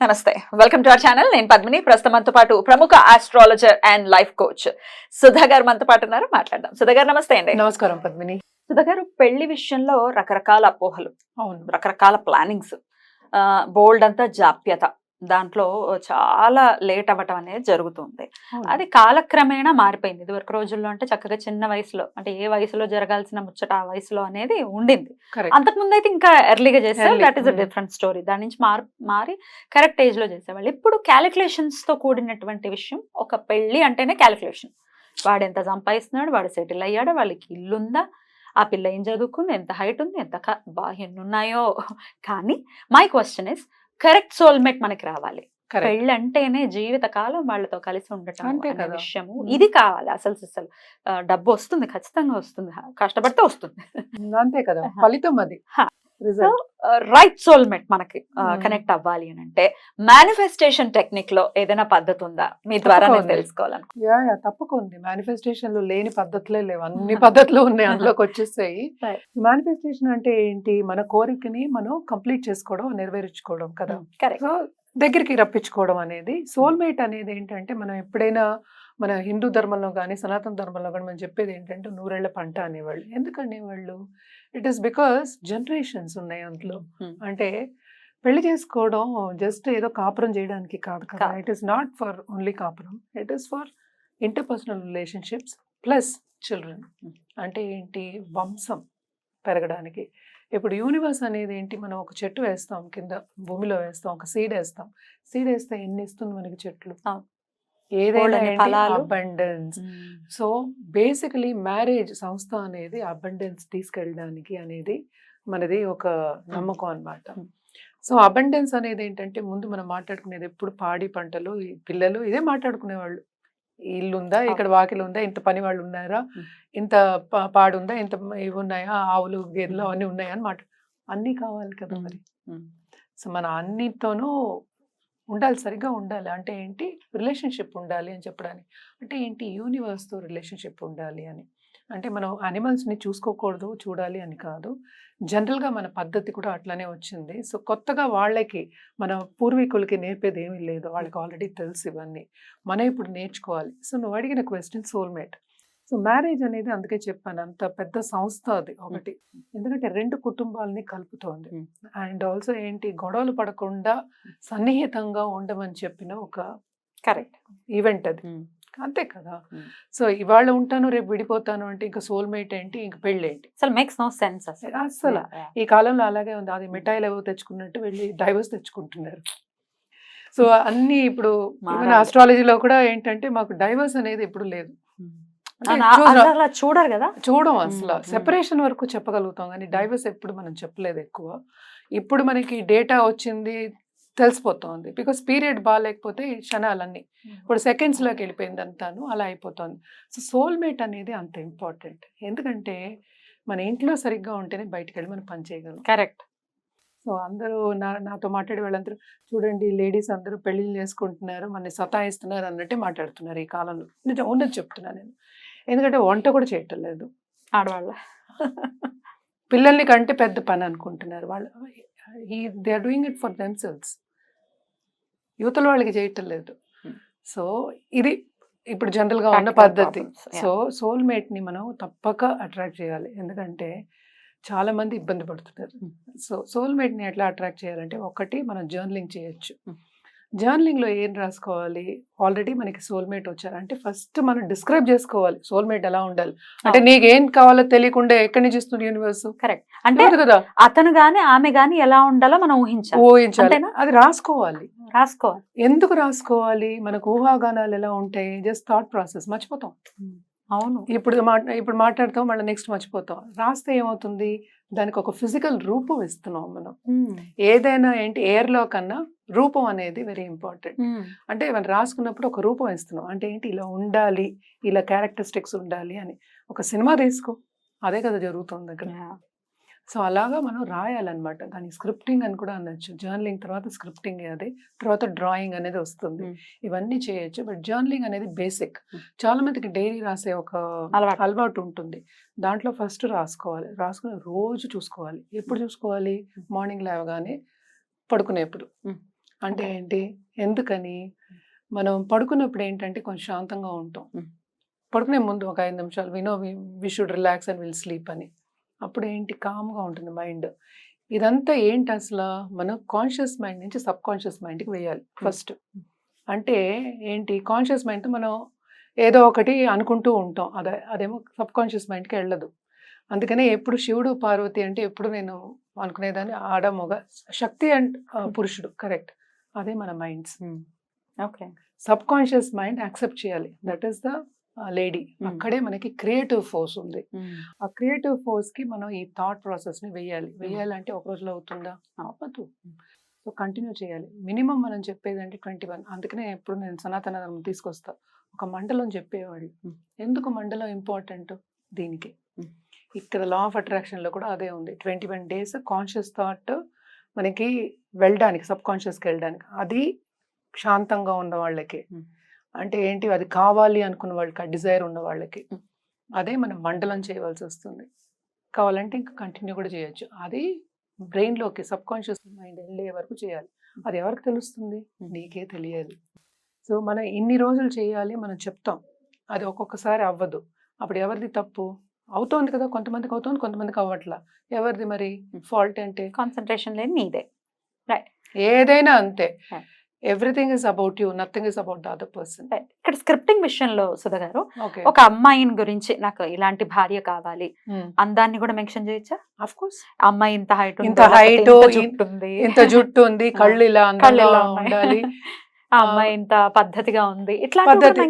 నమస్తే. Welcome to our channel నేను పద్మిని. ప్రస్తుతం మనతో పాటు ప్రముఖ astrologer and life coach Sudha garu మనతో పాటు ఉన్నారు. మాట్లాడదాం. సుధా గారు నమస్తే అండి. నమస్కారం పద్మిని. సుధా గారు పెళ్ళి విషయంలో రకరకాల అపోహలు అవును. రకరకాల ప్లానింగ్స్ బోల్డ్ అంతా జాప్యత. దాంట్లో చాలా లేట్ అవ్వటం అనేది జరుగుతుంది. అది కాలక్రమేణా మారిపోయింది ఇదివరకు రోజుల్లో అంటే చక్కగా చిన్న వయసులో అంటే ఏ వయసులో జరగాల్సిన ముచ్చట ఆ వయసులో అనేది ఉండింది. అంతకుముందు అయితే ఇంకా ఎర్లీగా చేస్తారు. That is a. Different story దాని నుంచి మార్ మారి కరెక్ట్ ఏజ్లో చేసేవాళ్ళు ఇప్పుడు క్యాలిక్యులేషన్స్తో కూడినటువంటి విషయం ఒక పెళ్ళి అంటేనే క్యాలిక్యులేషన్ వాడు ఎంత సంపాదిస్తున్నాడు వాడు సెటిల్ అయ్యాడు వాళ్ళకి ఇల్లు ఉందా ఆ పిల్ల ఏం చదువుకుంది ఎంత హైట్ ఉంది ఎంత ఎన్ని ఉన్నాయో కానీ my question is correct soulmate మనకి రావాలి. పెళ్ళి అంటేనే జీవిత కాలం వాళ్ళతో కలిసి ఉండటం అనే. విషయము. ఇది కావాలి అసలు అసలు డబ్బు వస్తుంది ఖచ్చితంగా వస్తుంది కష్టపడితే వస్తుంది అంతే కదా. ఫలితం అది రైట్ సోల్మేట్ మనకి Mm. కనెక్ట్ అవ్వాలి అని అంటే మేనిఫెస్టేషన్ టెక్నిక్లో ఏదైనా పద్ధతి ఉందా? మీ ద్వారా నేను. తెలుసుకోవాలను తప్పకుండా మేనిఫెస్టేషన్లో లేని పద్ధతులే లేవు. అన్ని పద్ధతులు ఉన్నాయి అందులోకి వచ్చేస్తాయి. మేనిఫెస్టేషన్ అంటే ఏంటి? మన కోరికని మనం కంప్లీట్ చేసుకోవడం నెరవేర్చుకోవడం కదా. సో దగ్గరికి రప్పించుకోవడం అనేది సోల్మేట్ అనేది ఏంటంటే మనం ఎప్పుడైనా మన హిందూ ధర్మంలో కానీ సనాతన ధర్మంలో కానీ మనం చెప్పేది ఏంటంటే నూరేళ్ళ పంట అనేవాళ్ళు. ఎందుకు అనేవాళ్ళు? ఇట్ ఈస్ బికాస్ జనరేషన్స్ ఉన్నాయి అందులో. అంటే పెళ్ళి చేసుకోవడం జస్ట్ ఏదో కాపురం చేయడానికి కాదు కదా. It is not for only కాపురం. It is for interpersonal relationships plus children Hmm. అంటే ఏంటి? వంశం పెరగడానికి. ఇప్పుడు యూనివర్స్ అనేది ఏంటి? మనం ఒక చెట్టు వేస్తాం కింద భూమిలో వేస్తాం ఒక సీడ్ వేస్తాం. సీడ్ వేస్తే ఎన్ని ఇస్తుంది మనకి చెట్లు. ఏదైనా. అబండెన్స్ సో బేసికలీ మ్యారేజ్ సంస్థ అనేది అబండెన్స్ తీసుకెళ్ళడానికి అనేది మనది ఒక నమ్మకం అన్నమాట Hmm. సో అబండెన్స్ అనేది ఏంటంటే ముందు మనం మాట్లాడుకునేది ఎప్పుడు పాడి పంటలు పిల్లలు ఇదే మాట్లాడుకునేవాళ్ళు ఇల్లు ఉందా ఇక్కడ వాకిలు ఉందా ఇంత పని వాళ్ళు ఉన్నారా. ఇంత పా- పాడు ఉందా ఇంత ఇవి ఉన్నాయా ఆవులు గేదెలు అవన్నీ ఉన్నాయా అని మాట అన్నీ కావాలి కదా. మరి సో మన అన్నిటితోనూ ఉండాలి సరిగ్గా ఉండాలి. అంటే ఏంటి? రిలేషన్షిప్ ఉండాలి అని చెప్పడానికి. అంటే ఏంటి? యూనివర్స్తో రిలేషన్షిప్ ఉండాలి అని. అంటే మనం అనిమల్స్ని చూసుకోకూడదు చూడాలి అని కాదు. జనరల్గా మన పద్ధతి కూడా అట్లానే వచ్చింది. సో కొత్తగా వాళ్ళకి మన పూర్వీకులకి నేర్పేది ఏమీ లేదు. వాళ్ళకి ఆల్రెడీ తెలుసు ఇవన్నీ. మనం ఇప్పుడు నేర్చుకోవాలి. సో నువ్వు అడిగిన క్వశ్చన్ సోల్మేట్. సో మ్యారేజ్ అనేది అందుకే చెప్పాను. అంత పెద్ద సంస్థ అది ఒకటి. ఎందుకంటే రెండు కుటుంబాలని కలుపుతోంది. అండ్ ఆల్సో ఏంటి గొడవలు పడకుండా సన్నిహితంగా ఉండమని చెప్పిన ఒక కరెక్ట్. ఈవెంట్ అది. అంతే కదా. సో ఇవాళ ఉంటాను రేపు విడిపోతాను అంటే ఇంకా సోల్మేట్ ఏంటి? ఇంకా పెళ్ళి ఏంటి అసలు. మేక్స్ నో సెన్స్ అసలు. ఈ కాలంలో అలాగే ఉంది. అది మిఠాయిలు ఏవో తెచ్చుకున్నట్టు వెళ్ళి డైవర్స్ తెచ్చుకుంటున్నారు. సో అన్ని ఇప్పుడు. ఆస్ట్రాలజీలో కూడా ఏంటంటే మాకు డైవర్స్ అనేది ఇప్పుడు లేదు. అలా చూడరు కదా? చూడం అసలు. సెపరేషన్ వరకు చెప్పగలుగుతాం కానీ డైవర్స్ ఎప్పుడు మనం చెప్పలేదు ఎక్కువ. ఇప్పుడు మనకి డేటా వచ్చింది తెలిసిపోతుంది. బికాస్ పీరియడ్ బాగాలేకపోతే క్షణాలన్నీ. ఇప్పుడు సెకండ్స్లోకి వెళ్ళిపోయింది అంతాను అలా అయిపోతుంది. సో సోల్మేట్ అనేది అంత ఇంపార్టెంట్ ఎందుకంటే మన ఇంట్లో సరిగ్గా ఉంటేనే బయటికి వెళ్ళి మనం పని చేయగలం. కరెక్ట్ సో అందరూ నా నాతో మాట్లాడే వాళ్ళందరూ చూడండి లేడీస్ అందరూ పెళ్ళిళ్ళు చేసుకుంటున్నారు మన సతాయిస్తున్నారు అన్నట్టే మాట్లాడుతున్నారు ఈ కాలంలో. నిజం ఉన్నది చెప్తున్నాను నేను. ఎందుకంటే వంట కూడా చేయటం లేదు. ఆడవాళ్ళ. పిల్లల్ని కంటే పెద్ద పని అనుకుంటున్నారు వాళ్ళు. They are doing it for themselves యువతల వాళ్ళకి చేయటం లేదు. Hmm. సో ఇది ఇప్పుడు జనరల్గా ఉన్న పద్ధతి. సో సోల్మేట్ని మనం తప్పక అట్రాక్ట్ చేయాలి. ఎందుకంటే చాలా మంది ఇబ్బంది పడుతున్నారు. Hmm. సో సోల్మేట్ని ఎట్లా అట్రాక్ట్ చేయాలంటే ఒకటి మనం జర్నలింగ్ చేయొచ్చు. Hmm. జర్నలింగ్లో ఏం రాసుకోవాలి? ఆల్రెడీ మనకి సోల్మేట్ వచ్చారు. అంటే ఫస్ట్ మనం డిస్క్రైబ్ చేసుకోవాలి. సోల్మేట్ ఎలా ఉండాలి? అంటే. నీకు ఏం కావాలో తెలియకుండా ఎక్కడి నుంచి ఇస్తుంది యూనివర్స్? కరెక్ట్. అంటే కదా? అతను గాని ఆమె గాని ఎలా ఉండాలో మనం ఊహించాలి. ఊహించాలి? అది రాసుకోవాలి. రాసుకోవాలి. ఎందుకు రాసుకోవాలి? మనకు ఊహాగానాలు ఎలా ఉంటాయి? Just thought process. మర్చిపోతాం. అవును. ఇప్పుడు మా- ఇప్పుడు మాట్లాడతాం మళ్ళీ నెక్స్ట్ మర్చిపోతాం. రాస్తే ఏమవుతుంది? దానికి ఒక ఫిజికల్ రూపం ఇస్తున్నాం మనం. ఏదైనా ఏంటి? air లో కన్నా రూపం అనేది వెరీ ఇంపార్టెంట్. అంటే మనం రాసుకున్నప్పుడు ఒక రూపం ఇస్తున్నాం. అంటే ఏంటి? ఇలా ఉండాలి ఇలా క్యారెక్టరిస్టిక్స్ ఉండాలి అని. ఒక సినిమా తీసుకో. అదే కదా జరుగుతుంది అక్కడ. సో అలాగా మనం రాయాలన్నమాట. దాని స్క్రిప్టింగ్ అని కూడా అనొచ్చు. జర్నలింగ్ తర్వాత స్క్రిప్టింగ్ అది తర్వాత డ్రాయింగ్ అనేది వస్తుంది. ఇవన్నీ చేయొచ్చు. బట్ జర్నలింగ్ అనేది బేసిక్. చాలా మందికి డైరీ రాసే ఒక అలవాటు. అలవాటు ఉంటుంది. దాంట్లో ఫస్ట్ రాసుకోవాలి. రాసుకుని రోజు చూసుకోవాలి. ఎప్పుడు చూసుకోవాలి? మార్నింగ్ లేవగానే పడుకునేప్పుడు. అంటే. ఏంటి? ఎందుకని? మనం పడుకున్నప్పుడు ఏంటంటే కొంచెం శాంతంగా ఉంటాం. పడుకునే ముందు ఒక ఐదు నిమిషాలు వినో we should relax and will sleep అని. అప్పుడు ఏంటి కామ్గా ఉంటుంది మైండ్. ఇదంతా ఏంటి అసలు? మనం కాన్షియస్ మైండ్ నుంచి సబ్ కాన్షియస్ మైండ్కి వేయాలి ఫస్ట్. అంటే ఏంటి? కాన్షియస్ మైండ్ మనం ఏదో ఒకటి అనుకుంటూ ఉంటాం. అదే అదేమో సబ్ కాన్షియస్ మైండ్కి వెళ్ళదు. అందుకనే ఎప్పుడు శివుడు పార్వతి అంటే ఎప్పుడు నేను అనుకునేదాన్ని ఆడ మగ శక్తి అండ్ పురుషుడు. కరెక్ట్. అదే మన minds. Okay. Subconscious mind accept చేయాలి. That is the lady. అక్కడే మనకి క్రియేటివ్ ఫోర్స్ ఉంది. ఆ క్రియేటివ్ ఫోర్స్కి మనం ఈ థాట్ ప్రాసెస్ని వేయాలి వేయాలంటే ఒక రోజులో అవుతుందా? అవ్వదు. సో కంటిన్యూ చేయాలి. మినిమం మనం చెప్పేది అంటే ట్వంటీ వన్. అందుకనే ఎప్పుడు నేను సనాతన ధర్మం తీసుకొస్తా. ఒక మండలం చెప్పేవాళ్ళు. ఎందుకు మండలం ఇంపార్టెంట్? దీనికి. ఇక్కడ లా ఆఫ్ అట్రాక్షన్లో కూడా అదే ఉంది. Twenty one days conscious thought మనకి వెళ్ళడానికి సబ్ కాన్షియస్కి వెళ్ళడానికి. అది శాంతంగా ఉన్న వాళ్ళకి. అంటే ఏంటి? అది కావాలి అనుకున్న వాళ్ళకి ఆ డిజైర్ ఉన్న వాళ్ళకి. అదే మనం మండలం చేయవలసి వస్తుంది. కావాలంటే ఇంకా కంటిన్యూ కూడా చేయొచ్చు. అది బ్రెయిన్లోకి సబ్ కాన్షియస్ మైండ్ వెళ్ళే వరకు చేయాలి. అది ఎవరికి తెలుస్తుంది. నీకే తెలియాలి సో మనం ఇన్ని రోజులు చేయాలి మనం చెప్తాం. అది ఒక్కొక్కసారి అవ్వదు. అప్పుడు ఎవరిది తప్పు? అవుతోంది కదా కొంతమందికి అవుతోంది కొంతమందికి అవ్వట్లా. ఎవరిది మరి. ఫాల్ట్ అంటే? కాన్సన్ట్రేషన్ లేని నీదే. ఏదైనా అంతే. Everything is about you nothing is about the other person ఇక్కడ స్క్రిప్టింగ్ విషయంలో సుధ గారు ఒక అమ్మాయిని గురించి నాకు ఇలాంటి భార్య కావాలి. అందాన్ని కూడా మెన్షన్ చేయొచ్చా? ఆఫ్ కోర్స్ అమ్మాయి ఇంత హైట్ ఇంత height, ఉంది? ఇంత జుట్టు ఉంది కళ్ళు ఇలా. ఉండాలి. అమ్మాయి ఇంత పద్ధతిగా ఉంది. ఇట్లా పద్ధతి.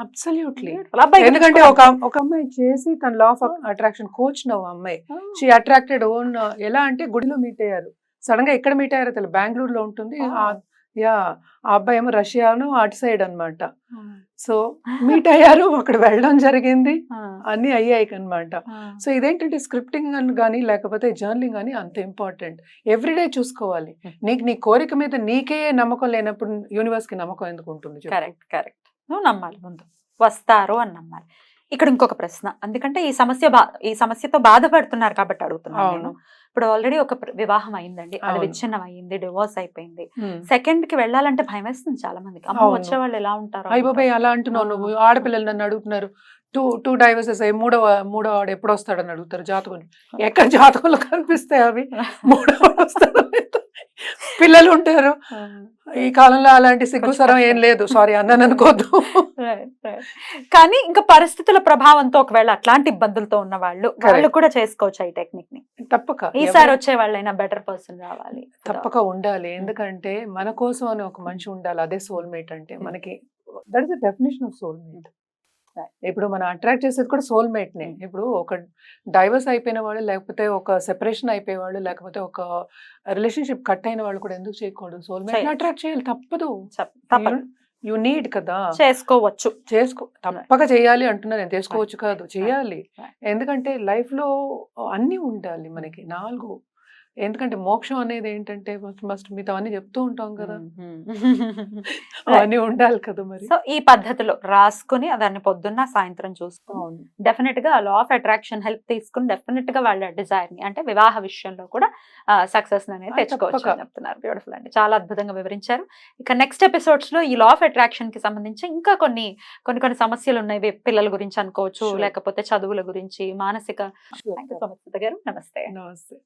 అబ్సల్యూట్లీ అబ్బాయి ఎందుకంటే ఒక ఒక అమ్మాయి చేసి తన లా ఆఫ్ అట్రాక్షన్ కోచ్ నవ్వు అమ్మాయి. షీ అట్రాక్టెడ్ ఓన్ ఎలా అంటే గుడిలో మీట్ అయ్యారు. సడన్గా ఎక్కడ మీట్ అయ్యారో తెలియదు. బెంగళూరులో ఉంటుంది. యా ఆ అబ్బాయి ఏమో రష్యాను అటు సైడ్ అన్నమాట. సో మీట్ అయ్యారు అక్కడ వెళ్ళడం జరిగింది. అన్ని అయ్యాయి అన్నమాట. సో ఇదేంటంటే స్క్రిప్టింగ్ అని కానీ లేకపోతే జర్నలింగ్ అని అంత ఇంపార్టెంట్. ఎవ్రీడే చూసుకోవాలి. Hmm. నీకు నీ కోరిక మీద నీకే నమ్మకం లేనప్పుడు యూనివర్స్కి నమ్మకం ఎందుకు ఉంటుంది? Correct correct. నువ్వు నమ్మాలి ముందు. వస్తారు అని నమ్మాలి. ఇక్కడ ఇంకొక ప్రశ్న. ఎందుకంటే ఈ సమస్య బా ఈ సమస్యతో బాధపడుతున్నారు కాబట్టి అడుగుతున్నాను నేను. ఇప్పుడు ఆల్రెడీ ఒక వివాహం అయిందండి. అది. విచ్ఛిన్నం అయింది డివోర్స్ అయిపోయింది. సెకండ్కి వెళ్ళాలంటే భయం వేస్తుంది చాలా మందికి అమ్మ. వచ్చే వాళ్ళు ఎలా ఉంటారు అయ్య బాబాయ్ అలా అంటున్నావు. నువ్వు. ఆడపిల్లలు నన్ను అడుగుతున్నారు. టూ టూ డైవర్సెస్ అయ్యి మూడవ మూడో వాడు ఎప్పుడు వస్తాడని అడుగుతారు జాతకం ఎక్కడ జాతకంలో కనిపిస్తాయి అవి? మూడో వాడు వస్తాడు పిల్లలు ఉంటారు. ఈ కాలంలో అలాంటి సిగ్గుసరం ఏం లేదు. సారీ అన్నాను అనుకోద్దు. కానీ ఇంకా పరిస్థితుల ప్రభావంతో ఒకవేళ అట్లాంటి ఇబ్బందులతో ఉన్న వాళ్ళు వాళ్ళు కూడా చేసుకోవచ్చు ఈ టెక్నిక్ని తప్పక ఈసారి వచ్చే వాళ్ళైనా బెటర్ పర్సన్ రావాలి తప్పక ఉండాలి ఎందుకంటే మన కోసం అని ఒక మనిషి ఉండాలి అదే సోల్మేట్ అంటే. మనకి that is the definition of soulmate. ఇప్పుడు మనం అట్రాక్ట్ చేసేది కూడా సోల్మేట్ నే Hmm. ఇప్పుడు ఒక డైవర్స్ అయిపోయిన వాళ్ళు లేకపోతే ఒక సెపరేషన్ అయిపోయే వాళ్ళు లేకపోతే ఒక రిలేషన్షిప్ కట్ అయిన వాళ్ళు కూడా ఎందుకు చేయకూడదు సోల్మేట్. అట్రాక్ట్ చేయాలి తప్పదు. యు నీడ్ కదా. చేసుకోవచ్చు. చేసుకో తప్పక చేయాలి అంటున్నా నేను చేసుకోవచ్చు కాదు. చేయాలి. ఎందుకంటే లైఫ్లో అన్ని ఉండాలి మనకి. నాలుగు ఎందుకంటే మోక్షం అనేది ఏంటంటే మస్ట్ మీతో అన్ని చెప్తూ ఉంటాం కదా. అవన్నీ ఉండాలి కదా మరి. సో ఈ పద్ధతిలో రాసుకుని దాన్ని పొద్దున్న సాయంత్రం చూసుకుని అవును. డెఫినెట్గా లా ఆఫ్ అట్రాక్షన్ హెల్ప్ తీసుకుని డెఫినెట్గా వాళ్ళ డిజైర్ని అంటే వివాహ విషయంలో కూడా సక్సెస్ అనేది తెచ్చుకోవచ్చు చెప్తున్నారు. బ్యూటిఫుల్ అండి. చాలా అద్భుతంగా వివరించారు. ఇక నెక్స్ట్ ఎపిసోడ్స్లో ఈ లా ఆఫ్ అట్రాక్షన్కి సంబంధించి ఇంకా కొన్ని కొన్ని కొన్ని సమస్యలు ఉన్నాయి. పిల్లల గురించి అనుకోవచ్చు. లేకపోతే చదువుల గురించి మానసిక గారు. నమస్తే. నమస్తే.